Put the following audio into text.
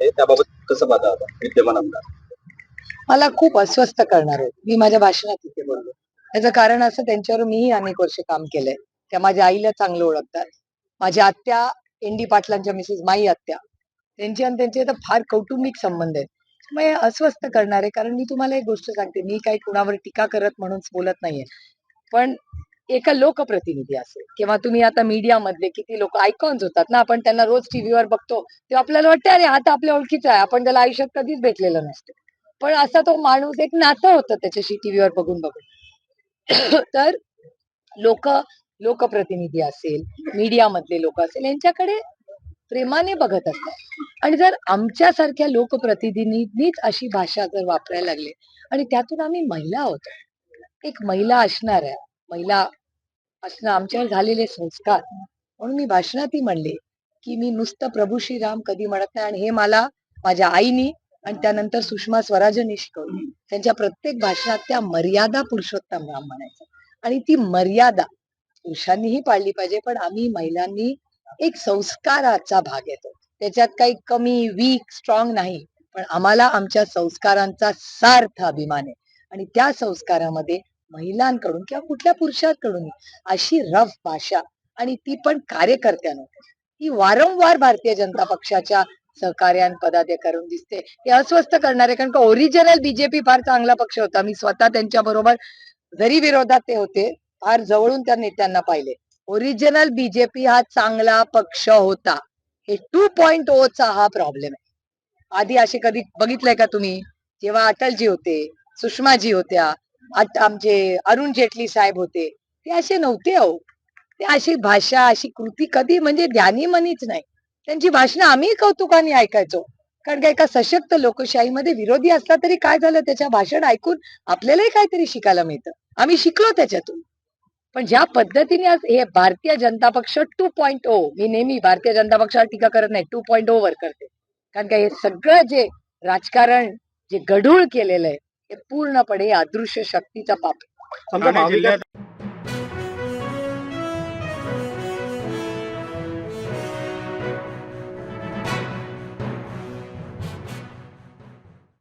आहे त्याबाबत कसं पाहता आता विद्यमान आमदार? मला खूप अस्वस्थ करणार आहे. मी माझ्या भाषणात तिथे बोललो. त्याचं कारण असं त्यांच्यावर मीही अनेक वर्ष काम केलंय. त्या माझ्या आईला चांगलं ओळखतात. माझ्या आत्या एन डी पाटलांच्या मिसेस माई आत्या त्यांची आणि त्यांचे तर फार कौटुंबिक संबंध आहेत. मग हे अस्वस्थ करणार आहे. कारण मी तुम्हाला एक गोष्ट सांगते. मी काही कुणावर टीका करत म्हणून बोलत नाहीये. पण एका लोकप्रतिनिधी असेल किंवा तुम्ही आता मीडिया मधले किती लोक आयकॉन्स होतात ना आपण त्यांना रोज टीव्हीवर बघतो तेव्हा आपल्याला वाटतं अरे हा तर आपल्या ओळखीचा आहे आपण त्याला आयुष्यात कधीच भेटलेलं नसतं. पण असा तो माणूस एक नातं होतं त्याच्याशी टीव्हीवर बघून बघून. तर लोक लोकप्रतिनिधी असेल मीडिया मधले लोक असेल यांच्याकडे प्रेमाने बघत असतात. आणि जर आमच्यासारख्या लोकप्रतिनिधींनीच अशी भाषा जर वापरायला लागली आणि त्यातून आम्ही महिला आहोत. एक महिला असणार आहे महिला असणं आमच्यावर झालेले संस्कार. म्हणून मी भाषणातही म्हणले की मी नुसतं प्रभू श्रीराम कधी म्हणत नाही आणि हे मला माझ्या आईनी आणि त्यानंतर सुषमा स्वराजनी शिकवली. त्यांच्या प्रत्येक भाषणात त्या मर्यादा पुरुषोत्तम राम म्हणायचं. आणि ती मर्यादा पुरुषांनीही पाळली पाहिजे पण आम्ही महिलांनी एक संस्काराचा भाग येतो. त्याच्यात काही कमी वीक स्ट्रॉंग नाही पण आम्हाला आमच्या संस्कारांचा सार्थ अभिमान आहे. आणि त्या संस्कारामध्ये महिलांकडून किंवा कुठल्या पुरुषांकडून अशी रफ भाषा आणि ती पण कार्यकर्त्यानं. ही वारंवार भारतीय जनता पक्षाच्या सहकार्यान पदाधिकारून दिसते. हे अस्वस्थ करणारे कारण का ओरिजिनल बीजेपी फार चांगला पक्ष होता. मी स्वतः त्यांच्या बरोबर जरी विरोधात ते होते फार जवळून त्या नेत्यांना पाहिले. ओरिजिनल बीजेपी हा चांगला पक्ष होता. हे टू पॉइंट oh चा हा प्रॉब्लेम आहे. आधी असे कधी बघितलंय का तुम्ही? जेव्हा अटलजी होते सुषमाजी होत्या आमचे अरुण जेटली साहेब होते. ते असे नव्हते अहो. ते अशी भाषा अशी कृती कधी म्हणजे ध्यानी मनीच नाही. त्यांची भाषणं आम्ही कौतुकाने ऐकायचो. कारण का एका सशक्त लोकशाहीमध्ये विरोधी असला तरी काय झालं? त्याच्या भाषण ऐकून आपल्यालाही काहीतरी शिकायला मिळतं. आम्ही शिकलो त्याच्यातून. पण ज्या पद्धतीने आज हे भारतीय जनता पक्ष टू पॉइंट ओ मी नेहमी भारतीय जनता पक्षावर टीका करत नाही टू पॉइंट ओ वर करते. कारण का हे सगळं जे राजकारण जे गढूळ केलेलं आहे हे पूर्णपणे अदृश्य शक्तीचा पाप. समजा